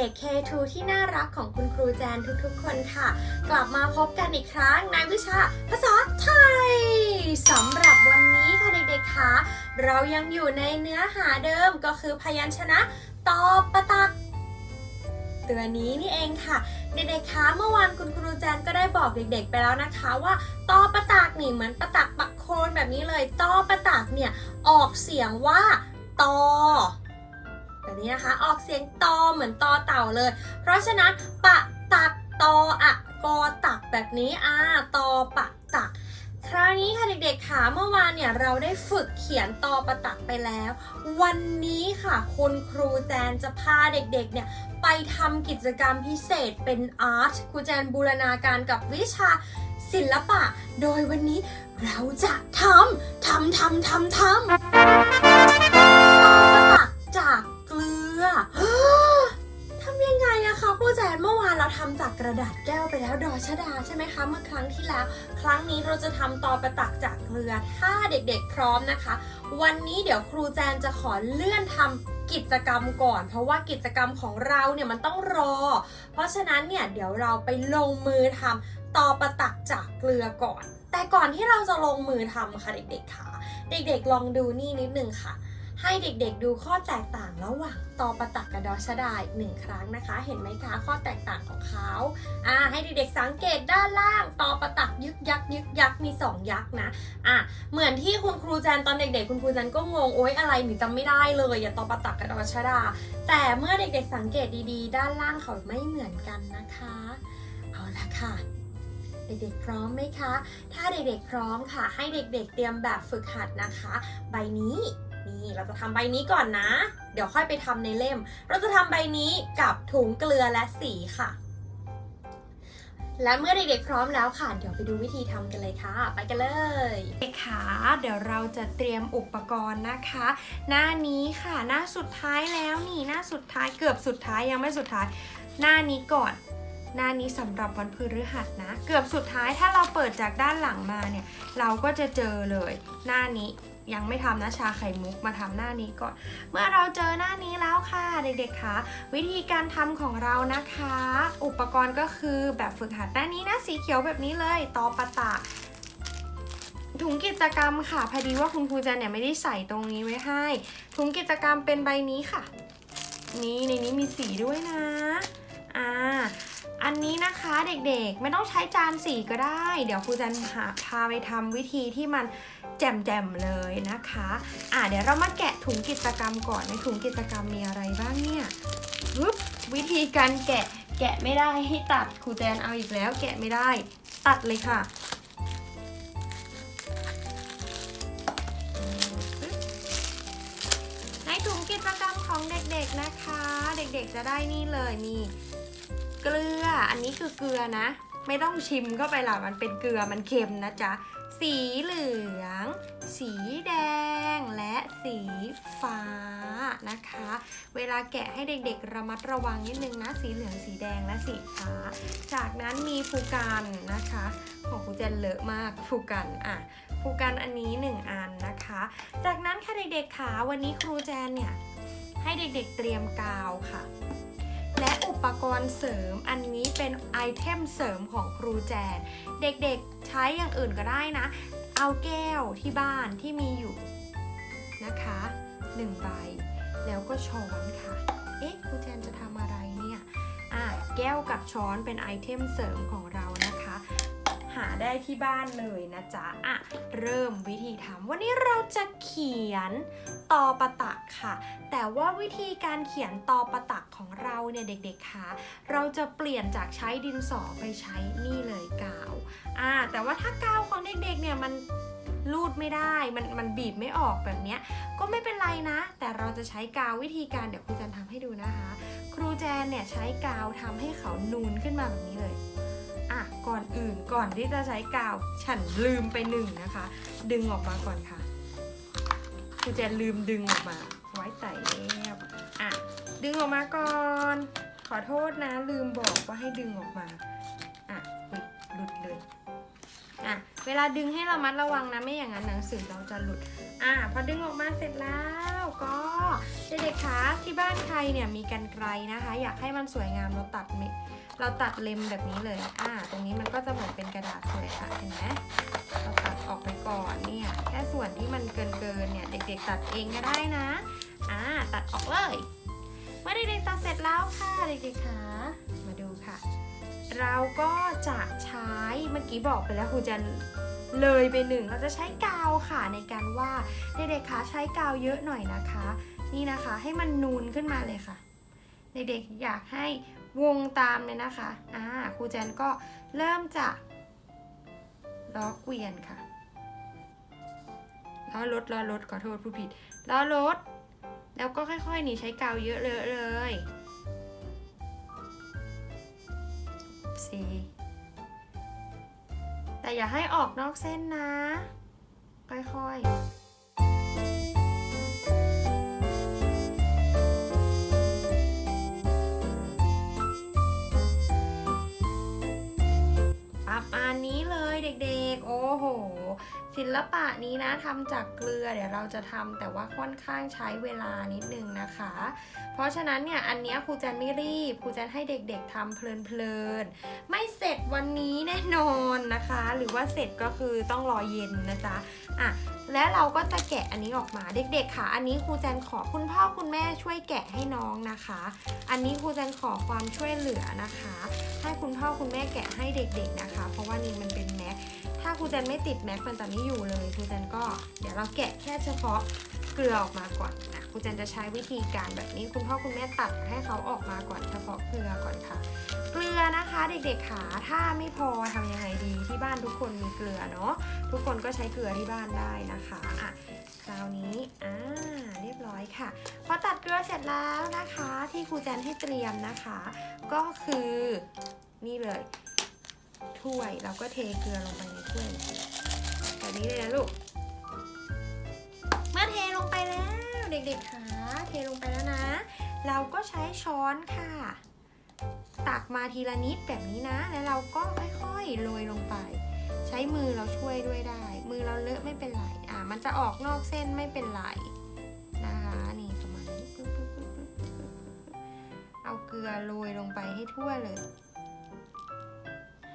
ด็กๆ K2 ที่น่ารักของคุณครูแจนทุกๆ คนค่ะ กลับมาพบกันอีกครั้งในวิชาภาษาไทยสำหรับวันนี้ค่ะเด็กๆคะเรายังอยู่ในเนื้อหาเดิมก็คือพยัญชนะตอประตักตัวนี้นี่เองค่ะ เด็กๆคะเมื่อวานคุณครูแจนก็ได้บอกเด็กๆ ไปแล้วนะคะว่าตอประตักนี่เหมือนประตักปักโคนแบบนี้เลยตอประตักเนี่ยออกเสียงว่าตอ นี้นะคะ ออกเสียงตอเหมือนตอเต่าเลย เพราะฉะนั้นปะตักตออะกอตักแบบนี้อ่าตอปะตัก คราวนี้ค่ะเด็กๆค่ะเมื่อวานเนี่ยเราได้ฝึกเขียนตอประตักไปแล้ว วันนี้ค่ะคุณครูแจนจะพาเด็กๆเนี่ยไปทำกิจกรรมพิเศษเป็นอาร์ตครูแจนบูรณาการกับวิชาศิลปะ โดยวันนี้เราจะทำทำทำทำทำ เมื่อวานเราทำจากกระดาษแก้วไปแล้วดอชดาใช่ไหมคะ เมื่อครั้งที่แล้ว ครั้งนี้เราจะทำตอประตักจากเกลือถ้าเด็กๆพร้อมนะคะ วันนี้เดี๋ยวครูแจนจะขอเลื่อนทำกิจกรรมก่อน เพราะว่ากิจกรรมของเราเนี่ยมันต้องรอ เพราะฉะนั้นเนี่ยเดี๋ยวเราไปลงมือทำตอประตักจากเกลือก่อน แต่ก่อนที่เราจะลงมือทำค่ะเด็กๆค่ะ เด็กๆลองดูนี่นิดนึงค่ะ ให้เด็กๆดูข้อแตกต่างระหว่างตอประตักกับดอชดาอีกหนึ่งครั้งนะคะ เห็นไหมคะข้อแตกต่างของเขาอ่าให้เด็กๆสังเกตด้านล่างตอประตักยึกยักยึกยักมีสองยักนะอะเหมือนที่คุณครูแจนตอนเด็กๆ คุณครูแจนก็งงโอ๊ยอะไรหนูจำไม่ได้เลยอย่าตอประตักกับดอชดา แต่เมื่อเด็กๆสังเกตดีๆ ด้านล่างเขาไม่เหมือนกันนะคะ เอาละค่ะเด็กๆพร้อมไหมคะ ถ้าเด็กๆพร้อมค่ะ ให้เด็กๆเตรียมแบบฝึกหัดนะคะ ใบนี้ นี่เราจะทำใบนี้ก่อนนะ เดี๋ยวค่อยไปทำในเล่ม เราจะทำใบนี้กับถุงเกลือและสีค่ะ และเมื่อเด็กๆพร้อมแล้วค่ะ เดี๋ยวไปดูวิธีทำกันเลยค่ะ ไปกันเลยเด็กค่ะเดี๋ยวเราจะเตรียมอุปกรณ์นะคะ หน้านี้ค่ะ หน้าสุดท้ายแล้วนี่หน้าสุดท้ายเกือบสุดท้ายยังไม่สุดท้าย หน้านี้ก่อน หน้านี้สำหรับวันพฤหัสนะ เกือบสุดท้ายถ้าเราเปิดจากด้านหลังมาเนี่ย เราก็จะเจอเลย หน้านี้ยังไม่ทำนะชาไข่มุกมาทำหน้านี้ก่อน เมื่อเราเจอหน้านี้แล้วค่ะเด็กๆคะวิธีการทำของเรานะคะ อุปกรณ์ก็คือแบบฝึกหัดหน้านี้นะสีเขียวแบบนี้เลยตอปะตะถุงกิจกรรมค่ะพอดีว่าคุณครูจันเนี่ยไม่ได้ใส่ตรงนี้ไว้ให้ ถุงกิจกรรมเป็นใบนี้ค่ะ นี่ในนี้มีสีด้วยนะ อ่า อันนี้นะคะเด็กๆไม่ต้องใช้จานสีก็ได้ เดี๋ยวครูจันหาพาไปทำวิธีที่มันแจ่มๆเลยนะคะ อ่าเดี๋ยวเรามาแกะถุงกิจกรรมก่อนในถุงกิจกรรมมีอะไรบ้างเนี่ยปึ๊บวิธีการแกะแกะไม่ได้ให้ตัดครูแจนเอาอีกแล้ว แกะไม่ได้ ตัดเลยค่ะในถุงกิจกรรมของเด็กๆนะคะ เด็กๆจะได้นี่เลยมี เกลือ อันนี้คือเกลือนะ ไม่ต้องชิมเข้าไปหรอกมันเป็นเกลือมันเค็มนะจ๊ะ สีเหลือง สีแดง และสีฟ้านะคะ เวลาแกะให้เด็กๆระมัดระวังนิดนึงนะ สีเหลือง สีแดง และสีฟ้า จากนั้นมีภูกันนะคะ ของครูเจนเลอะมากภูกันอะภูกันอันนี้หนึ่งอันนะคะ จากนั้นค่ะเด็กๆขาวันนี้ครูแจนเนี่ยให้เด็กๆเตรียมกาวค่ะ และอุปกรณ์เสริมอันนี้เป็นไอเทมเสริมของครูแจน เด็กๆใช้อย่างอื่นก็ได้นะ เอาแก้วที่บ้านที่มีอยู่นะคะ1ใบ แล้วก็ช้อนค่ะ เอ๊ะครูแจนจะทำอะไรเนี่ย อะ แก้วกับช้อนเป็นไอเทมเสริมของเรานะาได้ที่บ้านเลยนะจ๊ะอะเริ่มวิธีทำวันนี้เราจะเขียนตอประตักค่ะ แต่ว่าวิธีการเขียนตอประตักของเราเนี่ยเด็กๆคะเราจะเปลี่ยนจากใช้ดินสอไปใช้นี่เลยกาวอ่าแต่ว่าถ้ากาวของเด็กๆเนี่ยมันรูดไม่ได้ มันมันบีบไม่ออกแบบเนี้ยก็ไม่เป็นไรนะ แต่เราจะใช้กาววิธีการเดี๋ยวครูแจนทำให้ดูนะคะ ครูแจนเนี่ยใช้กาวทำให้เขานูนขึ้นมาแบบนี้เลย อื่นก่อนที่จะใช้กาว ฉันลืมไปหนึ่งนะคะ ดึงออกมาก่อนค่ะครูจะลืมดึงออกมา ไว้ใส่แล้วอะ ดึงออกมาก่อน ขอโทษนะลืมบอกว่าให้ดึงออกมา อะหลุดเลย อะ เวลาดึงให้ระมัดระวังนะไม่อย่างนั้นหนังสือเราจะหลุด อะพอดึงออกมาเสร็จแล้วก็เด็กๆคะที่บ้านใครเนี่ยมีกันไกลนะคะ อยากให้มันสวยงามเราตัดเมเราตัดเล็มแบบนี้เลย อ่า ตรงนี้มันก็จะเหมือนเป็นกระดาษเลยค่ะเห็นไหมเราตัดออกไปก่อนเนี่ย แค่ส่วนที่มันเกินเกินๆเนี่ยเด็กๆ ตัดเองก็ได้นะ อ่า ตัดออกเลย เมื่อเด็กๆตัดเสร็จแล้วค่ะเด็กๆคะ เราก็จะใช้เมื่อกี้บอกไปแล้วครูจะเลยไปหนึ่งเราจะใช้กาวค่ะในการวาดเด็กๆคะใช้กาวเยอะหน่อยนะคะ นี่นะคะให้มันนูนขึ้นมาเลยค่ะ เด็กๆอยากให้วงตามเลยนะคะอ่าครูแจนก็เริ่มจากล้อเกวียนค่ะล้อรถล้อรถขอโทษผู้ผิดล้อรถแล้วก็ค่อยๆนี่ใช้กาวเยอะเลยเลย สีแต่อย่าให้ออกนอกเส้นนะ ค่อยๆประมาณนี้เลยเด็กๆ โอ้โห ศิลปะนี้นะทำจากเกลือเดี๋ยวเราจะทำแต่ว่าค่อนข้างใช้เวลานิดนึงนะคะ เพราะฉะนั้นเนี่ยอันนี้ครูจันไม่รีบครูจันให้เด็กๆทำเพลินๆไม่เสร็จวันนี้แน่นอนนะคะ หรือว่าเสร็จก็คือต้องรอเย็นนะจ๊ะอะและเราก็จะแกะอันนี้ออกมาเด็กๆค่ะ อันนี้ครูแจนขอคุณพ่อคุณแม่ช่วยแกะให้น้องนะคะ อันนี้ครูแจนขอความช่วยเหลือนะคะ ให้คุณพ่อคุณแม่แกะให้เด็กๆนะคะ เพราะว่านี่มันเป็น ถ้าครูจันไม่ติดแม็กมันจะไม่อยู่เลยครูจันก็เดี๋ยวเราแกะแค่เฉพาะเกลือออกมาก่อนนะครูจันจะใช้วิธีการแบบนี้คุณพ่อคุณแม่ตัดให้เขาออกมาก่อนเฉพาะเกลือก่อนค่ะ เกลือนะคะเด็กๆขาถ้าไม่พอทำยังไงดีที่บ้านทุกคนมีเกลือเนาะทุกคนก็ใช้เกลือที่บ้านได้นะคะอะคราวนี้อ่าเรียบร้อยค่ะ พอตัดเกลือเสร็จแล้วนะคะ ที่ครูแจนให้เตรียมนะคะ ก็คือนี่เลย ถ้วยเราก็เทเกลือลงไปในถ้วยแบบนี้เลยนะลูกเมื่อเทลงไปแล้วเด็กๆคะเทลงไปแล้วนะ เราก็ใช้ช้อนค่ะ ตักมาทีละนิดแบบนี้นะ แล้วเราก็ค่อยๆโรยลงไป ใช้มือเราช่วยด้วยได้ มือเราเลอะไม่เป็นไรอ่ามันจะออกนอกเส้นไม่เป็นไรนะคะนี่ประมาณนี้ปึ๊บปึ๊บปึ๊บปึ๊บปึ๊บปึ๊บเอาเกลือโรยลงไปให้ทั่วเลย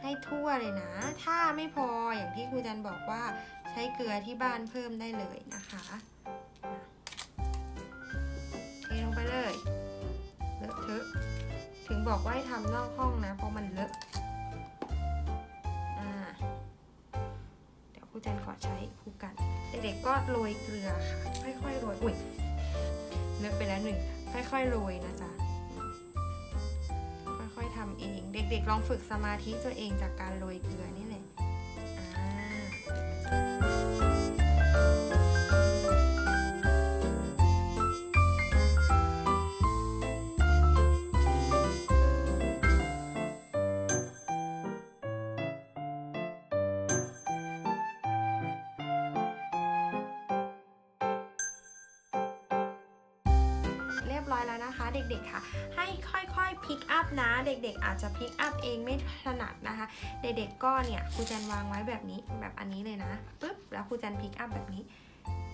ให้ทั่วเลยนะ ถ้าไม่พออย่างที่ครูจันบอกว่าใช้เกลือที่บ้านเพิ่มได้เลยนะคะเทลงไปเลยเลอะเทอะถึงบอกว่าให้ทำนอกห้องนะ เพราะมันเลอะเดี๋ยวครูจันขอใช้คู่กัน เด็กๆก็โรยเกลือค่ะ ค่อยๆโรย อุ้ยเลอะไปแล้วหนึ่งค่อยๆโรยนะจ๊ะ เอง เด็กๆลองฝึกสมาธิตัวเองจากการโรยเกลือนี่เลย นะ เด็กๆ อาจจะพิกอัพเองไม่ถนัดนะคะ เด็กๆ ก็เนี่ยครูจันวางไว้แบบนี้แบบอันนี้เลยนะปึ๊บแล้วครูจันพิกอัพแบบนี้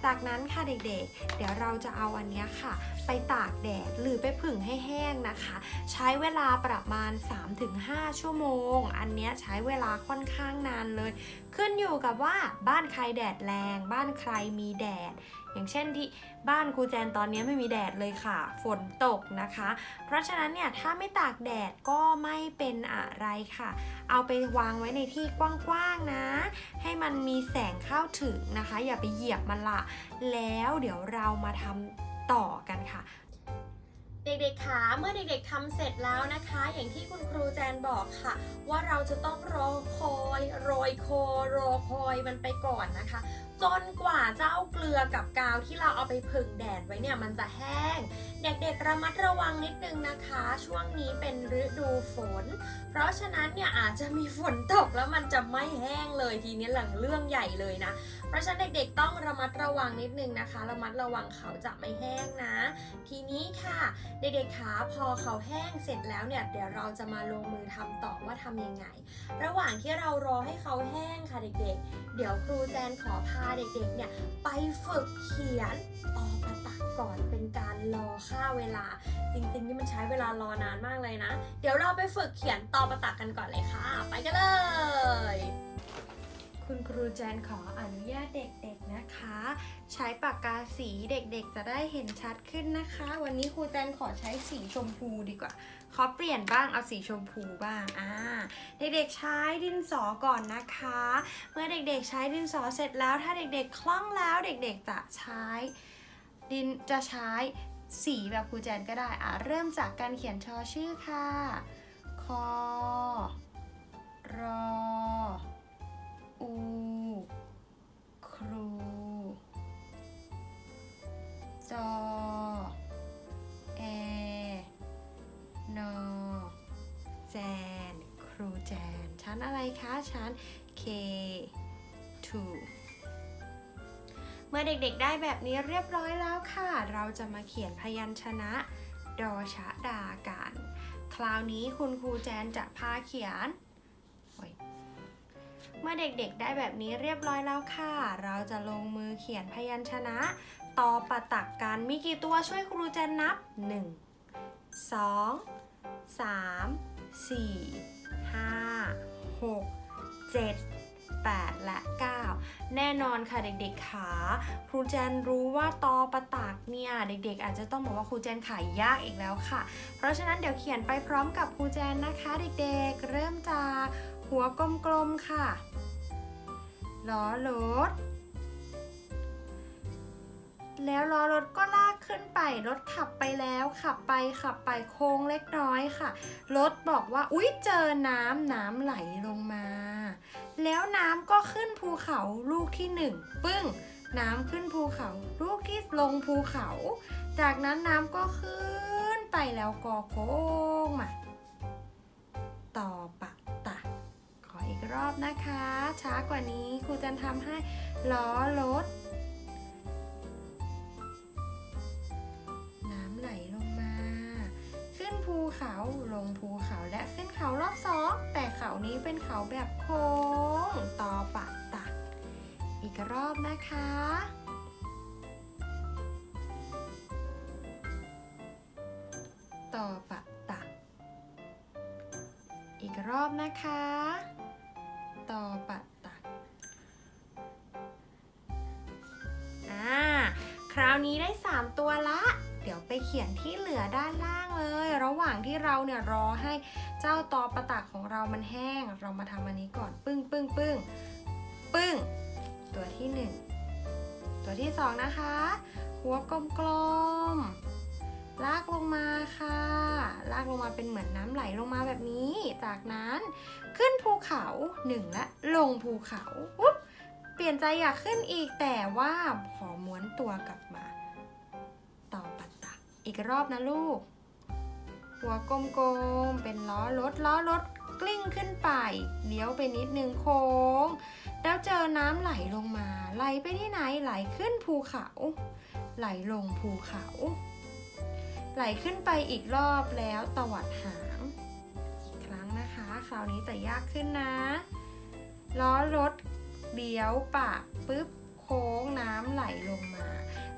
จากนั้นค่ะเด็กๆ เดี๋ยวเราจะเอาอันเนี้ยค่ะ ไปตากแดดหรือไปผึ่งให้แห้งนะคะ ใช้เวลาประมาณ 3-5 ชั่วโมง อันเนี้ยใช้เวลาค่อนข้างนานเลย ขึ้นอยู่กับว่าบ้านใครแดดแรง บ้านใครมีแดด อย่างเช่นที่บ้านครูแจนตอนนี้ไม่มีแดดเลยค่ะ ฝนตกนะคะ เพราะฉะนั้นเนี่ยถ้าไม่ตากแดดก็ไม่เป็นอะไรค่ะ เอาไปวางไว้ในที่กว้างๆนะ ให้มันมีแสงเข้าถึงนะคะ อย่าไปเหยียบมันละแล้วเดี๋ยวเรามาทำต่อกันค่ะเด็กๆคะเมื่อเด็กๆทำเสร็จแล้วนะคะ อย่างที่คุณครูแจนบอกค่ะ ว่าเราจะต้องรอค ยโคโรอคอยมันไปก่อนนะคะ จนกว่าเจ้าเกลือกับกาวที่เราเอาไปผึ่งแดดไว้เนี่ยมันจะแห้ง เด็กๆระมัดระวังนิดนึงนะคะ ช่วงนี้เป็นฤดูฝนเพราะฉะนั้นเนี่ยอาจจะมีฝนตกแล้วมันจะไม่แห้งเลยทีนี้หลังเรื่องใหญ่เลยนะ เพราะฉะนั้นเด็กๆต้องระมัดระวังนิดนึงนะคะ ระมัดระวังเขาจะไม่แห้งนะ ทีนี้ค่ะเด็กๆขาพอเขาแห้งเสร็จแล้วเนี่ยเดี๋ยวเราจะมาลงมือทำต่อว่าทำยังไง ระหว่างที่เรารอให้เขาแห้งค่ะเด็กๆ เดี๋ยวครูแจนขอพาเด็กๆเนี่ยไปฝึกเขียนตอประตักก่อนเป็นการรอ ค่าเวลา จริงๆนี่มันใช้เวลารอนานมากเลยนะ เดี๋ยวเราไปฝึกเขียนตอประตักกันก่อนเลยค่ะ ไปกันเลย คุณครูแจนขออนุญาตเด็กๆนะคะ ใช้ปากกาสีเด็กๆ จะได้เห็นชัดขึ้นนะคะ วันนี้ครูแจนขอใช้สีชมพูดีกว่า ขอเปลี่ยนบ้างเอาสีชมพูบ้างอ่าเด็กๆใช้ดินสอก่อนนะคะ เมื่อเด็กๆใช้ดินสอเสร็จแล้ว ถ้าเด็กๆคล่องแล้วเด็กๆจะใช้ดินจะใช้ สีแบบครูแจนก็ได้อะเริ่มจากการเขียนชอชื่อค่ะ คอ รอ อู ครู จอ แอ นอ แจน ครูแจน ชั้นอะไรคะ ชั้น K 2 เมื่อเด็กๆได้แบบนี้เรียบร้อยแล้วค่ะ เราจะมาเขียนพยัญชนะดอชะดากัน คราวนี้คุณครูแจนจะพาเขียนยเมื่อเด็กๆได้แบบนี้เรียบร้อยแล้วค่ะ เราจะลงมือเขียนพยัญชนะตอปะตักกัน มีกี่ตัวช่วยครูแจนนับ 1 2 3 4 5 6 7 8 และ 9 แน่นอนค่ะเด็กๆขาครูแจนรู้ว่าตอประตากเนี่ยเด็กๆ อาจจะต้องบอกว่าครูแจนขายยากอีกแล้วค่ะ เพราะฉะนั้นเดี๋ยวเขียนไปพร้อมกับครูแจนนะคะ เด็กๆ เริ่มจากหัวกลมๆค่ะล้อรถ แล้วล้อรถก็ลากขึ้นไป รถขับไปแล้วขับไปขับไปโค้งเล็กน้อยค่ะ รถบอกว่า อุ๊ย เจอน้ำน้ำไหลลงมา แล้วน้ำก็ขึ้นภูเขาลูกที่หนึ่งปึ้ง น้ำขึ้นภูเขา ลูกที่ลงภูเขา จากนั้นน้ำก็ขึ้นไปแล้วก็โค้งมาต่อปะตะขออีกรอบนะคะ ช้ากว่านี้ครูจะทำให้ล้อรถ ขึ้นภูเขาลงภูเขาและขึ้นเขารอบสองแต่เขานี้เป็นเขาแบบโค้งต่อปะตัก อีกรอบนะคะ ต่อปะตัก อีกรอบนะคะ ต่อปะตักอ่าคราวนี้ได้ 3 ตัวละ ดี๋ยวไปเขียนที่เหลือด้านล่างเลย ระหว่างที่เราเนี่ยรอให้เจ้าตอประตักของเรามันแห้ง เรามาทำอันนี้ก่อนปึ้งปึ้งปึ้งปึ้ง ตัวที่ 1 ตัวที่ 2 นะคะ หัวกลมๆลากลงมาค่ะ ลากลงมาเป็นเหมือนน้ำไหลลงมาแบบนี้ จากนั้นขึ้นภูเขาหนึ่งและลงภูเขาอุ๊บเปลี่ยนใจอยากขึ้นอีกแต่ว่าขอม้วนตัวกลับมา อีกรอบนะลูก หัวกลมๆ เป็นล้อรถล้อรถกลิ้งขึ้นไปเลี้ยวไปนิดนึงโค้ง แล้วเจอน้ำไหลลงมา ไหลไปที่ไหนไหลขึ้นภูเขา ไหลลงภูเขา ไหลขึ้นไปอีกรอบแล้วตวัดหางอีกครั้งนะคะ คราวนี้จะยากขึ้นนะ ล้อรถเลี้ยวปากปุ๊บโค้งน้ำไหลลงมา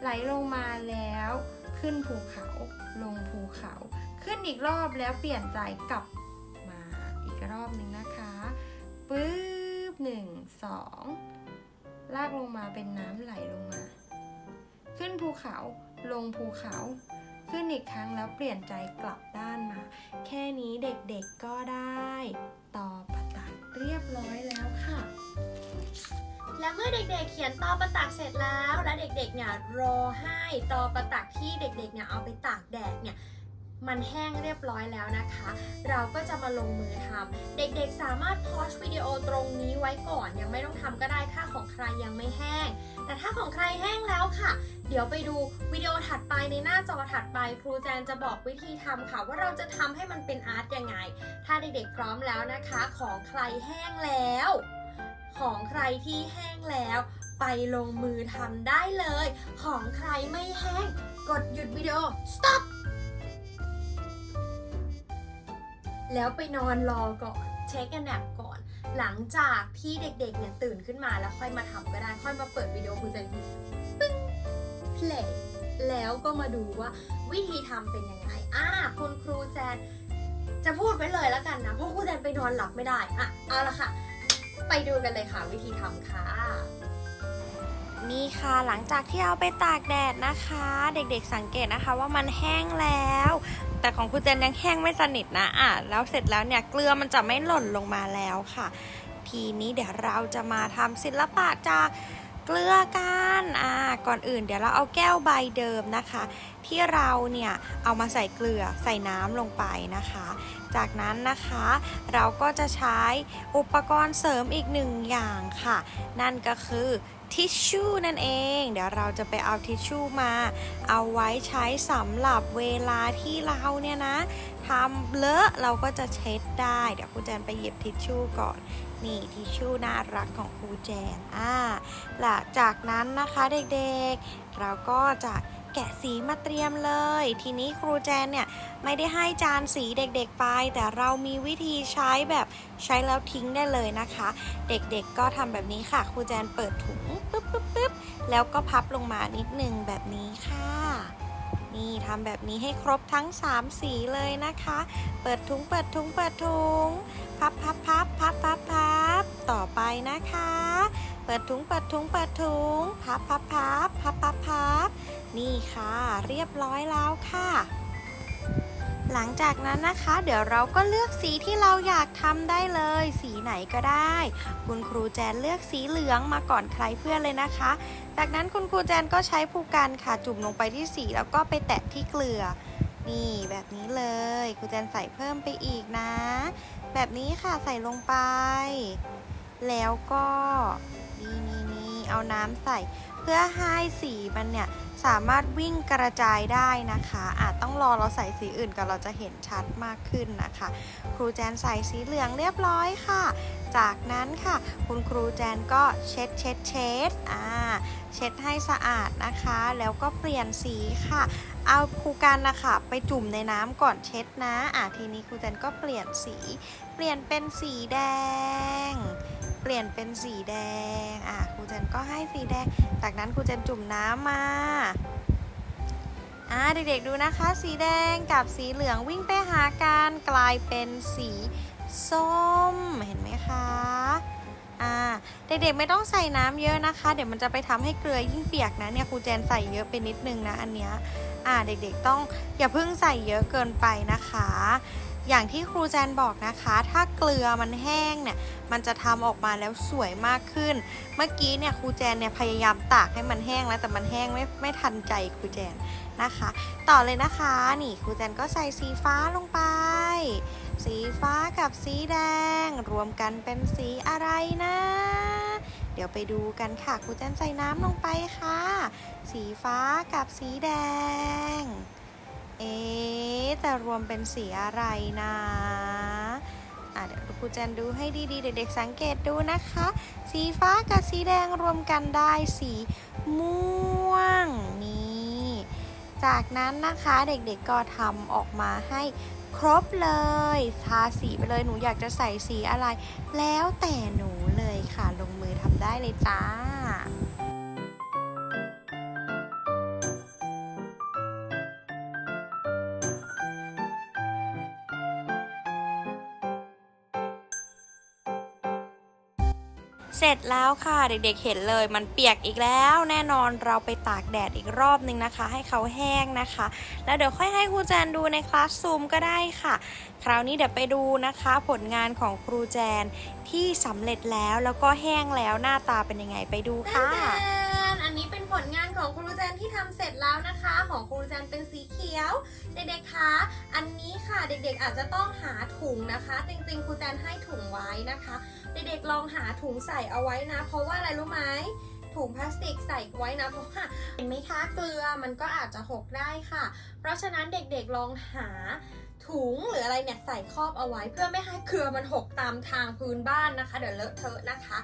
ไหลลงมาแล้ว ขึ้นภูเขาลงภูเขา ขึ้นอีกรอบแล้วเปลี่ยนใจกลับมาอีกรอบหนึ่งนะคะปุ๊บหนึ่งสองลากลงมาเป็นน้ำไหลลงมา ขึ้นภูเขาลงภูเขา ขึ้นอีกครั้งแล้วเปลี่ยนใจกลับด้านมา แค่นี้เด็กๆก็ได้ต่อปะตักเรียบร้อยแล้วค่ะ และเมื่อเด็กๆ เขียนตอประตักเสร็จแล้ว และเด็กๆ เนี่ยรอให้ตอประตักที่เด็กๆ เนี่ยเอาไปตากแดดเนี่ยมันแห้งเรียบร้อยแล้วนะคะ เราก็จะมาลงมือทำ เด็กๆ สามารถพอชวิดีโอตรงนี้ไว้ก่อน ยังไม่ต้องทำก็ได้ถ้าของใครยังไม่แห้ง แต่ถ้าของใครแห้งแล้วค่ะ เดี๋ยวไปดูวิดีโอถัดไปในหน้าจอถัดไป ครูแจนจะบอกวิธีทำค่ะ ว่าเราจะทำให้มันเป็นอาร์ตยังไง ถ้าเด็กๆ พร้อมแล้วนะคะ ของใครแห้งแล้ว ของใครที่แห้งแล้วไปลงมือทำได้เลย ของใครไม่แห้ง กดหยุดวิดีโอ stop แล้วไปนอนรอก่อน เช็คแอนแนปก่อน หลังจากที่เด็กๆเนี่ยตื่นขึ้นมาแล้วค่อยมาทำก็ได้ ค่อยมาเปิดวิดีโอคุณแจนปึ้ง play แล้วก็มาดูว่าวิธีทำเป็นยังไงอ่าคุณครูแจนจะพูดไว้เลยแล้วกันนะ เพราะครูแจนไปนอนหลับไม่ได้ อะ เอาละค่ะ ไปดูกันเลยค่ะวิธีทำค่ะ นี่ค่ะหลังจากที่เอาไปตากแดดนะคะ เด็กๆสังเกตนะคะว่ามันแห้งแล้ว แต่ของครูเจนยังแห้งไม่สนิทนะอะแล้วเสร็จแล้วเนี่ยเกลือมันจะไม่หล่นลงมาแล้วค่ะ ทีนี้เดี๋ยวเราจะมาทำศิลปะจาก เกลือกันอ่าก่อนอื่นเดี๋ยวเราเอาแก้วใบเดิมนะคะ ที่เราเนี่ยเอามาใส่เกลือใส่น้ำลงไปนะคะ จากนั้นนะคะเราก็จะใช้อุปกรณ์เสริมอีกหนึ่งอย่างค่ะ นั่นก็คือ ทิชชู่นั่นเอง เดี๋ยวเราจะไปเอาทิชชู่มา เอาไว้ใช้สำหรับเวลาที่เราเนี่ยนะทำเลอะเราก็จะเช็ดได้ เดี๋ยวครูแจนไปหยิบทิชชู่ก่อน นี่ทิชชู่น่ารักของครูแจนอ่าหลังจากนั้นนะคะเด็กๆ เราก็จะแกะสีมาเตรียมเลย ทีนี้ครูแจนเนี่ย ไม่ได้ให้จานสีเด็กๆไป แต่เรามีวิธีใช้แบบใช้แล้วทิ้งได้เลยนะคะ เด็กๆก็ทำแบบนี้ค่ะครูแจนเปิดถุงปึ๊บปึ๊บปึ๊บแล้วก็พับลงมานิดนึงแบบนี้ค่ะ นี่ทำแบบนี้ให้ครบทั้ง 3 สีเลยนะคะ เปิดถุงเปิดถุงเปิดถุงพับพับพับพับพับพับต่อไปนะคะ เปิดถุงเปิดถุงเปิดถุงพับพับพับพับพับพับนี่ค่ะ เรียบร้อยแล้วค่ะ หลังจากนั้นนะคะ เดี๋ยวเราก็เลือกสีที่เราอยากทำได้เลย สีไหนก็ได้ คุณครูแจนเลือกสีเหลืองมาก่อนใครเพื่อนเลยนะคะ จากนั้นคุณครูแจนก็ใช้ผู้กันค่ะจุ่มลงไปที่สีแล้วก็ไปแตะที่เกลือ นี่แบบนี้เลยครูแจนใส่เพิ่มไปอีกนะ แบบนี้ค่ะใส่ลงไป แล้วก็นี่นี่นี่เอาน้ำใส่ เพื่อให้สีมันเนี่ยสามารถวิ่งกระจายได้นะคะ อาจต้องรอเราใส่สีอื่นกันเราจะเห็นชัดมากขึ้นนะคะ ครูแจนใส่สีเหลืองเรียบร้อยค่ะ จากนั้นค่ะ คุณครูแจนก็เช็ดเช็ดเช็ดอ่าเช็ดให้สะอาดนะคะ แล้วก็เปลี่ยนสีค่ะ เอาครูกันนะคะไปจุ่มในน้ำก่อนเช็ดนะอะทีนี้ครูแจนก็เปลี่ยนสี เปลี่ยนเป็นสีแดง เปลี่ยนเป็นสีแดง อะครูเจนก็ให้สีแดง จากนั้นครูเจนจุ่มน้ำมา อ่าเด็กๆดูนะคะ สีแดงกับสีเหลืองวิ่งไปหากันกลายเป็นสีส้ม เห็นไหมคะ อ่า เด็กๆไม่ต้องใส่น้ำเยอะนะคะ เดี๋ยวมันจะไปทำให้เกลือยิ่งเปียกนะเนี่ยครูแจนใส่เยอะไปนิดนึงนะอันเนี้ย อ่าเด็กๆต้องอย่าเพิ่งใส่เยอะเกินไปนะคะ อย่างที่ครูแจนบอกนะคะ ถ้าเกลือมันแห้งเนี่ย มันจะทำออกมาแล้วสวยมากขึ้น เมื่อกี้เนี่ยครูแจนเนี่ยพยายามตากให้มันแห้งแล้วแต่มันแห้งไม่ไม่ทันใจครูแจนนะคะ ต่อเลยนะคะ นี่ครูแจนก็ใส่สีฟ้าลงไป สีฟ้ากับสีแดง รวมกันเป็นสีอะไรนะ เดี๋ยวไปดูกันค่ะครูแจนใส่น้ำลงไปค่ะ สีฟ้ากับสีแดงะจะรวมเป็นสีอะไรนะอะเดี๋ยวครูแจนดูให้ดีๆ เด็กๆสังเกตดูนะคะ สีฟ้ากับสีแดงรวมกันได้สีม่วงนี่จากนั้นนะคะเด็กๆก็ทำออกมาให้ครบเลยทาสีไปเลยหนูอยากจะใส่สีอะไร แล้วแต่หนูเลยค่ะลงมือทำได้เลยจ้า เสร็จแล้วค่ะเด็กๆเห็นเลยมันเปียกอีกแล้ว แน่นอนเราไปตากแดดอีกรอบนึงนะคะ ให้เขาแห้งนะคะ แล้วเดี๋ยวค่อยให้ครูแจนดูในคลาสซูมก็ได้ค่ะ คราวนี้เดี๋ยวไปดูนะคะ ผลงานของครูแจนที่สำเร็จแล้วแล้วก็แห้งแล้วหน้าตาเป็นยังไงไปดูค่ะอันนี้เป็นผลงานของครูแจนที่ทำเสร็จแล้วนะคะ ของครูแจนเป็นสีเขียว เด็กๆคะอันนี้ค่ะเด็กๆอาจจะต้องหาถุงนะคะ จริงๆครูแจนให้ถุงไว้นะคะ เด็กๆลองหาถุงใส่เอาไว้นะ เพราะว่าอะไรรู้ไหมถุงพลาสติกใส่ไว้นะเพราะว่าเห็นไหมคะเกลือมันก็อาจจะหกได้ค่ะ เพราะฉะนั้นเด็กๆลองหาถุงหรืออะไรเนี่ยใส่ครอบเอาไว้ เพื่อไม่ให้เกลือมันหกตามทางพื้นบ้านนะคะ เดี๋ยวเลอะเทอะนะคะ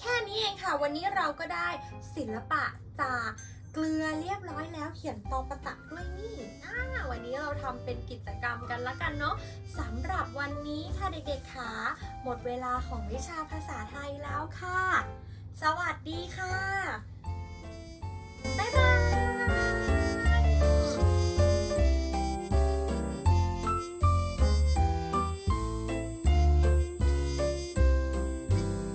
แค่นี้เองค่ะ วันนี้เราก็ได้ศิลปะจาก เกลือเรียบร้อยแล้วเขียนตอประตักด้วยนี่วันนี้เราทำเป็นกิจกรรมกันละกันเนาะสำหรับวันนี้ค่ะเด็กๆค่ะหมดเวลาของวิชาภาษาไทยแล้วค่ะ สวัสดีค่ะ บ๊ายบาย